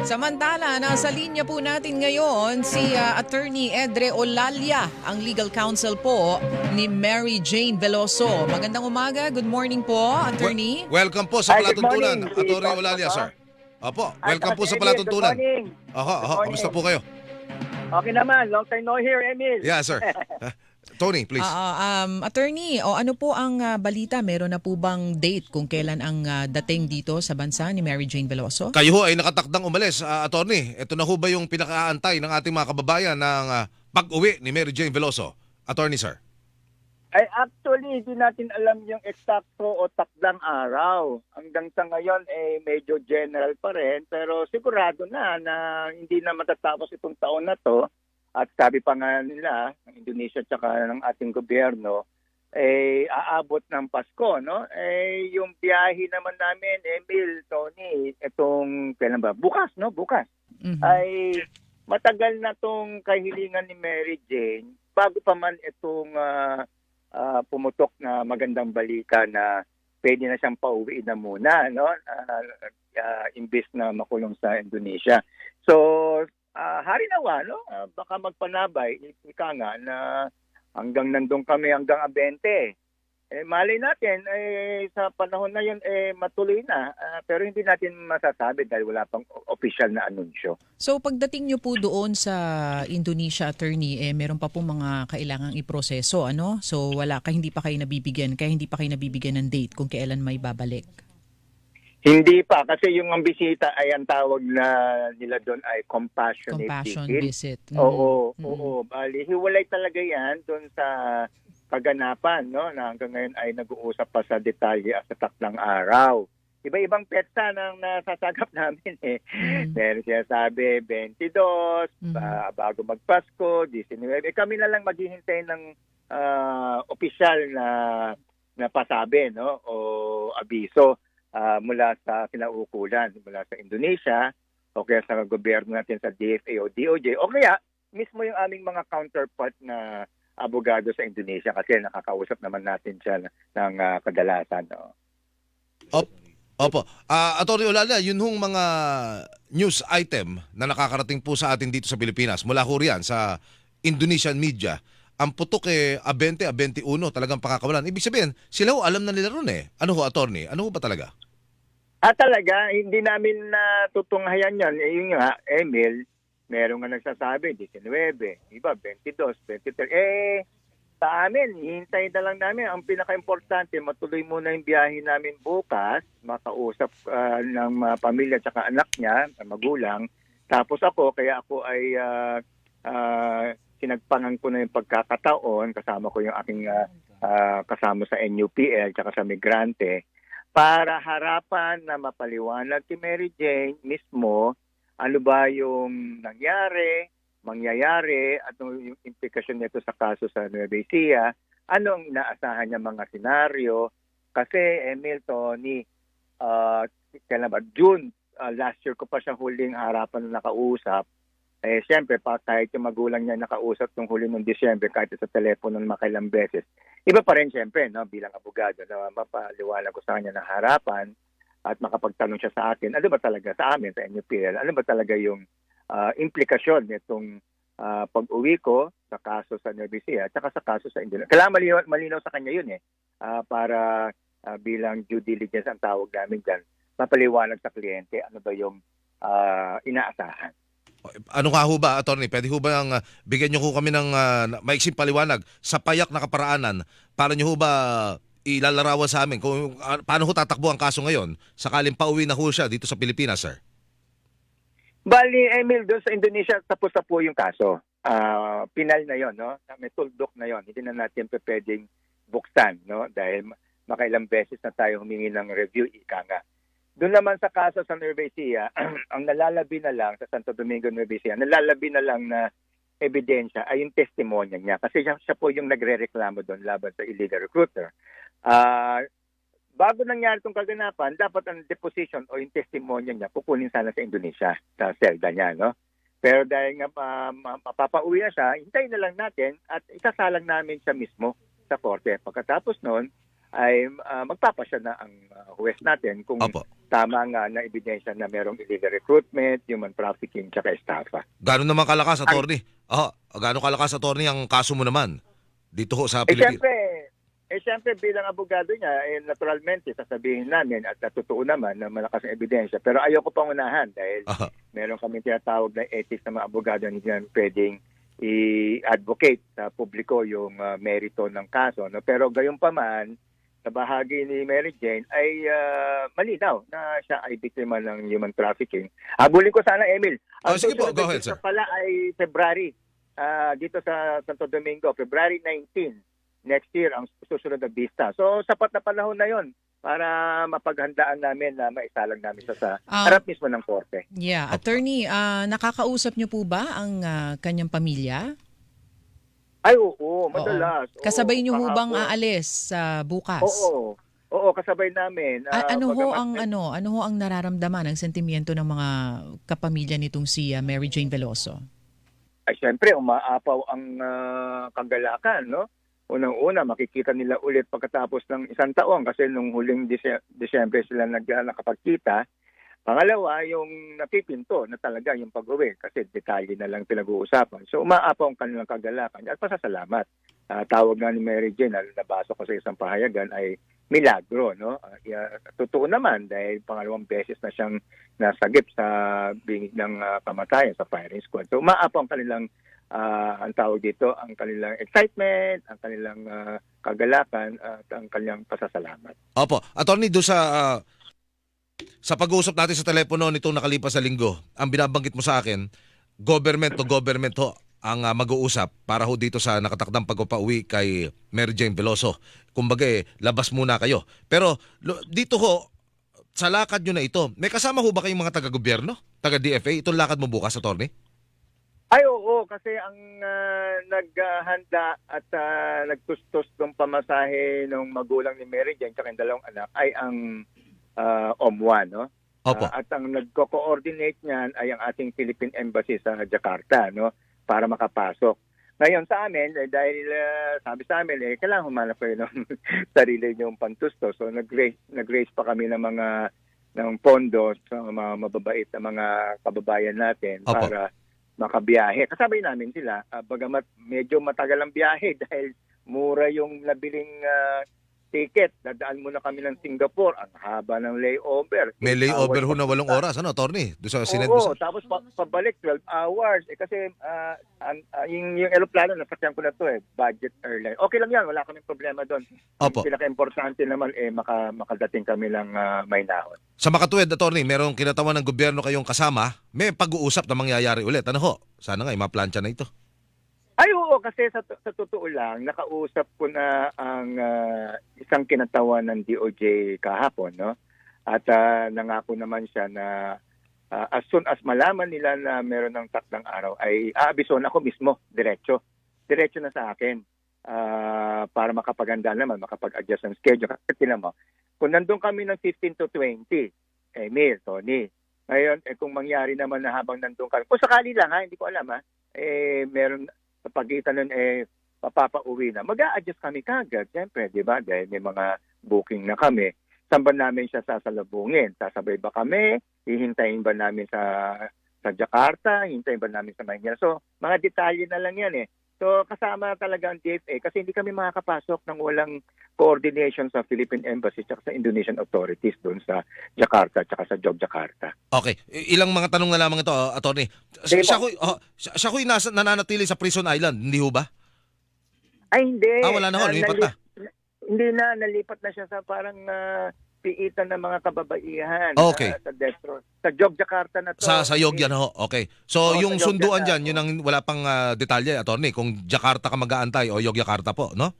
Samantala, nasa linya po natin ngayon si ah, Attorney Edre Olalia, ang legal counsel po ni Mary Jane Veloso. Magandang umaga. Good morning po, Attorney. Wel- welcome po sa Hi, good palatuntunan, morning. Atty. Si Olalia, sir. Opo, At welcome po Emil, sa palatuntunan. Good morning. Aha, aha, Good kamusta po kayo? Okay naman, long time no hear, Emil. Yeah, sir. Tony, please. Ah, ah, um, attorney, o ano po ang ah, balita? Meron na po bang date kung kailan ang ah, dating dito sa bansa ni Mary Jane Veloso? Kayo ho ay nakatakdang umalis, ah, attorney. Ito na ho ba yung pinakaantay ng ating mga kababayan ng ah, pag-uwi ni Mary Jane Veloso? Attorney, sir. Ay actually, hindi natin alam yung eksakto o takdang araw. Hanggang sa ngayon, eh, medyo general pa rin. Pero sigurado na na hindi na matatapos itong taon na to. At sabi pa nga nila, ng Indonesia at ng ating gobyerno, eh, aabot ng Pasko, no? Eh, yung biyahe naman namin, Emil, Tony, itong, kailan ba? Bukas, no? Bukas. Mhm. ay matagal na tong kahilingan ni Mary Jane bago pa man itong ah, ah, pumutok na magandang balita na pwede na siyang pauwiin na muna no Ah, ah, imbes na makulong sa Indonesia. So ah, hari nawa no Ah, baka magpanabay ika nga na hanggang nandun kami hanggang 20. Eh, malay natin, eh, sa panahon na yun, eh, matuloy na. Ah, pero hindi natin masasabi dahil wala pang official na anunsyo. So pagdating nyo po doon sa Indonesia attorney, eh meron pa po mga kailangang iproseso, ano? So wala ka, hindi pa kayo nabibigyan, kaya hindi pa kayo nabibigyan ng date kung kailan may babalik. Hindi pa, kasi yung ang bisita ay ang tawag na nila doon ay compassionate Compassion visit. visit. Mhm. Oo, Mhm. oo. Bali, hiwalay talaga yan doon sa kaganapan, no? Na hanggang ngayon ay nag-uusap pa sa detalye at sa taklang araw. Iba-ibang petsa nang nasasagap namin eh. Mhm. Meron siya sabi 22, Mhm. ba- bago magpasko, 19. Eh, kami na lang maghihintay ng ah, opisyal na na pasabi no o abiso ah, mula sa kinaukulan mula sa Indonesia o kaya sa gobyerno natin sa DFA o DOJ o kaya mismo yung aming mga counterpart na abogado sa Indonesia kasi nakakausap naman natin siya ng ah, kadalasan no. Opo. Ah, Attorney Olalia, yun hong mga news item na nakakarating po sa atin dito sa Pilipinas. Mula ho riyan sa Indonesian media. Ang putok eh, a 20, a 21, talagang pakakawalan. Ibig sabihin, sila ho alam na nila ron eh. Ano ho, attorney? Ano ho ba talaga? Ah, talaga, hindi namin natutunghayan yan. Eh, yun nga, Emil, meron nga nagsasabi, 19, iba, 22, 23. Eh, sa amin, hintay na lang namin. Ang pinaka-importante, matuloy muna yung biyahe namin bukas, makausap ah, ng mga pamilya at anak niya, magulang. Tapos ako, kaya ako ay ah, ah, sinagpangan ko na yung pagkakataon, kasama ko yung aking ah, ah, kasama sa NUPL at sa Migrante, para harapan na mapaliwanag kay Mary Jane mismo ano ba yung nangyari, mangyayari, at ano yung implikasyon nito sa kaso sa Nueva Ecija, ano ang inaasahan niya mga senaryo. Kasi Emil, Tony, uh, kailan ba, June, ah, last year ko pa siya huling harapan na nakausap. Eh, siyempre, pa, kahit yung magulang niya nakausap nung huli ng Disyembre, kahit sa telepono ng makailang beses, iba pa rin siyempre, no, bilang abogado, na mapaliwanag ko sa kanya ng harapan at makapagtanong siya sa akin, ano ba talaga sa amin, sa NUPL, ano ba talaga yung ah, implikasyon nitong ah, pag-uwi ko sa kaso sa Nueva Ecija at sa kaso sa Indonesia. Kailangan malinaw, malinaw sa kanya yun eh, ah, para ah, bilang due diligence ang tawag namin dyan, mapaliwanag sa kliyente ano ba yung ah, inaasahan. Ano nga ho ba, attorney? Pwede ho ba ang, ah, bigyan niyo ho kami ng uh, maiksing paliwanag sa payak na kaparaanan para niyo ho ba ilalarawan sa amin kung ah, paano ho tatakbo ang kaso ngayon sakaling pauwi na ho siya dito sa Pilipinas, sir? Bali, Emil, doon sa Indonesia, tapos na po yung kaso. Ah, pinal na yon, no? May tuldok na yon. Hindi na natin pa pwedeng buksan, no? Dahil makailang beses na tayo humingi ng review, ika nga. Doon naman sa kaso sa Nueva Ecija, ang nalalabi na lang sa Santo Domingo, Nueva Ecija, nalalabi na lang na ebidensya ay yung testimonya niya. Kasi siya, siya po yung nagre-reklamo doon laban sa illegal recruiter. Ah, bago nangyari itong kaganapan, dapat ang deposition o yung testimonya niya kukunin sana sa Indonesia, sa selda niya, no? Pero dahil nga ma- ma- mapapauwi na siya, hintayin na lang natin at isasalang namin siya mismo sa korte. Pagkatapos noon, ay ah, magpapasya na ang ah, huwes natin kung Opo. Tama nga na ebidensya na merong illegal recruitment, human trafficking, tsaka estafa. Gano'n naman kalakas, attorney? Ah, gano'n kalakas, attorney, ang kaso mo naman? Dito ho sa Eh Pilipinas. syempre, eh syempre bilang abogado niya, eh naturalmente sasabihin namin at totoo naman na malakas ang ebidensya. Pero ayoko pang unahan dahil Ah, meron kami tinatawag na ethics ng mga abogado na hindi namin pwedeng i-advocate sa publiko yung ah, merito ng kaso. No? Pero gayon pa man, sa bahagi ni Mary Jane ay ah, malinaw na siya ay biktima ng human trafficking. Habulin ko sana, Emil. Oh, sige po, go na ahead, sir. pala ay February ah, dito sa Santo Domingo, February 19 next year ang susunod na vista. So sapat na panahon na 'yon para mapaghandaan namin na maisalang namin sa, sa Ah. harap mismo ng korte. Yeah, attorney, ah, nakakausap niyo po ba ang ah, kanyang pamilya? Ay, oo, madalas. Oo, Kasabay niyo ho bang kahapon. aalis sa bukas? Oo. Oo, kasabay namin. A- Ah, ano ho bagamat- ang ano, ano ho ang nararamdaman, ang sentimiento ng mga kapamilya nitong si ah, Mary Jane Veloso? Ay, syempre, umaapaw ang ah, kagalakan, no? Unang-una, makikita nila ulit pagkatapos ng isang taon kasi nung huling Dise- Desyembre sila nag, nakapagkita. Pangalawa, yung napipinto na talaga yung pag-uwi kasi detalye na lang pinag-uusapan. So umaapaw ang kanilang kagalakan at pasasalamat. Ah, tawag nga ni Mary Jane, na nabasa ko sa isang pahayagan, ay milagro. No? Yeah, totoo naman dahil pangalawang beses na siyang nasagip sa bingig ng ah, kamatayan sa firing squad. So umaapaw ang kanilang ah, ang tawag dito, ang kanilang excitement, ang kanilang ah, kagalakan at ang kanilang pasasalamat. Opo. Attorney, do sa ah, sa pag-uusap natin sa telepono nitong nakalipas sa linggo, ang binabanggit mo sa akin, government to government ho ang ah, mag-uusap para ho dito sa nakatakdang pagpapauwi kay Mary Jane Veloso. Kumbaga eh, labas muna kayo. Pero lo- dito ho, sa lakad nyo na ito, may kasama ho ba kayong mga taga-gobyerno? Taga-DFA? Itong lakad mo bukas, attorney? Ay oo, kasi ang ah, naghahanda at ah, nagtustos ng pamasahe ng magulang ni Mary Jane at dalawang anak ay ang ah, OM1, no? Opo. Ah, at ang nagko-coordinate niyan ay ang ating Philippine Embassy sa Jakarta, no? Para makapasok. Ngayon sa amin, eh, dahil ah, sabi sa amin, eh, kailangan humanap kayo ng sarili niyong pantustos. So nag-raise, nag-raise pa kami ng mga ng pondo sa mga mababait na mga kababayan natin Opo. para makabiyahe. Kasabay namin sila, ah, bagamat medyo matagal ang biyahe dahil mura yung nabiling ah, ticket. Dadaan muna kami ng Singapore. Ang haba ng layover. May layover ho na walong oras, ano, attorney? Doon sa sinend Oo, tapos pa, pabalik 12 hours. Eh kasi ah, ang- ah, yung, yung aeroplano, nasakyan ko na to eh, budget airline. Okay lang yan, wala kaming problema doon. Opo. Ang pinaka-importante naman eh, maka, makadating kami lang uh, may nahon. Sa makatuwid, attorney, merong kinatawan ng gobyerno kayong kasama, may pag-uusap na mangyayari ulit. Ano ho? Sana nga, imaplansya na ito. Ay oo, kasi sa, sa totoo lang, nakausap ko na ang ah, isang kinatawan ng DOJ kahapon, no? At ah, nangako naman siya na ah, as soon as malaman nila na meron ng takdang araw, ay aabison ako mismo, diretso. Diretso na sa akin ah, para makapaganda naman, makapag-adjust ng schedule. Kasi tinan mo, kung nandun kami ng 15 to 20, Emil, Tony, ngayon, eh, kung mangyari naman na habang nandun kami, kung sakali lang ha, hindi ko alam ha, eh, meron sa pagitan nun eh papapauwi na. mag adjust kami kagad, siyempre, di ba? Dahil may mga booking na kami. Saan ba namin siya sasalubungin? Sasabay ba kami? Hihintayin ba namin sa sa Jakarta? Hintayin ba namin sa Manila? So, mga detalye na lang yan eh. So, kasama talaga ang DFA kasi hindi kami makakapasok ng walang coordination sa Philippine Embassy at sa Indonesian authorities doon sa Jakarta at sa Yogyakarta. Okay. Ilang mga tanong na lamang ito, uh, attorney. S- Sige po. Siya ko'y, oh, siya, siya nasa, nananatili sa Prison Island, hindi ho ba? Ay, hindi. Ah, wala na ho, Ah, lumipat na. Hindi na, nalipat na siya sa parang ah, piitan ng mga kababaihan. Okay. ah, sa death row. Sa Yogyakarta na to. Sa, sa Yogya na ho. Okay. So, Oo, yung sunduan na, dyan, yun ang wala pang ah, detalye, attorney. Kung Jakarta ka mag-aantay o Yogyakarta po, no?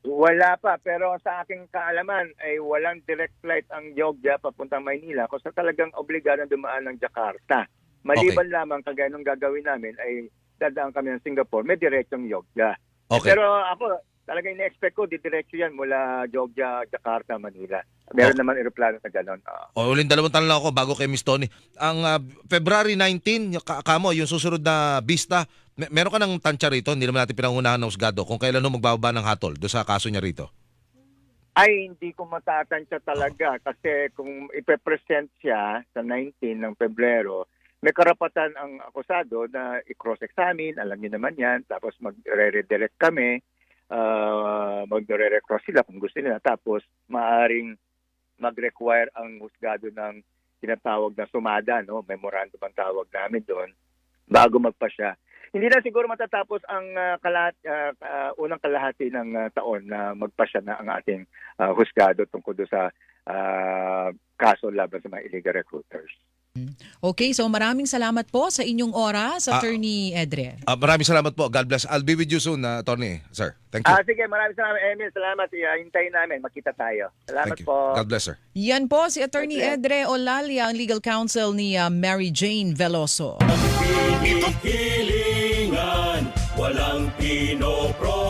Wala pa, pero sa aking kaalaman ay walang direct flight ang Yogya papuntang Maynila kung sa talagang obligado dumaan ng Jakarta. Maliban lamang kagaya nung gagawin namin ay dadaan kami ng Singapore, may diretsong Yogya. Okay. Pero ako, talagang ina-expect ko, didiretso yan mula Yogya, Jakarta, Manila. Meron Oh. naman aeroplano sa ganon. Ah. O, uling dalawang tanong lang ako bago kay Miss Tony. Ang ah, February 19, yung ka- kamo, yung susunod na bista, me- meron ka ng tansya rito, hindi naman natin pinangunahan ng husgado, kung kailan ho magbababa ng hatol doon sa kaso niya rito. Ay, hindi ko matatansya talaga kasi kung ipepresent siya sa 19 ng Pebrero, may karapatan ang akusado na i-cross-examine, alam niyo naman yan, tapos mag-redirect kami, uh, mag-re-recross sila kung gusto nila, tapos maaring mag-require ang husgado ng tinatawag na sumada, no? memorandum ang tawag namin doon, bago magpa siya. Hindi na siguro matatapos ang uh, kalat, uh, uh, unang kalahati ng uh, taon na magpasya na ang ating uh, husgado tungkol sa uh, kaso laban sa mga illegal recruiters. Okay, so maraming salamat po sa inyong oras, Ah. Attorney Edre. Ah, maraming salamat po. God bless. I'll be with you soon, uh, Attorney. Sir, thank you. Ah, sige, maraming salamat, Emil. Salamat. Uh, hintayin namin. Makita tayo. Salamat Thank you. po. God bless, sir. Yan po si Attorney Okay. Edre Olalia, ang legal counsel ni ah, Mary Jane Veloso. Hinihilingan, walang pinopro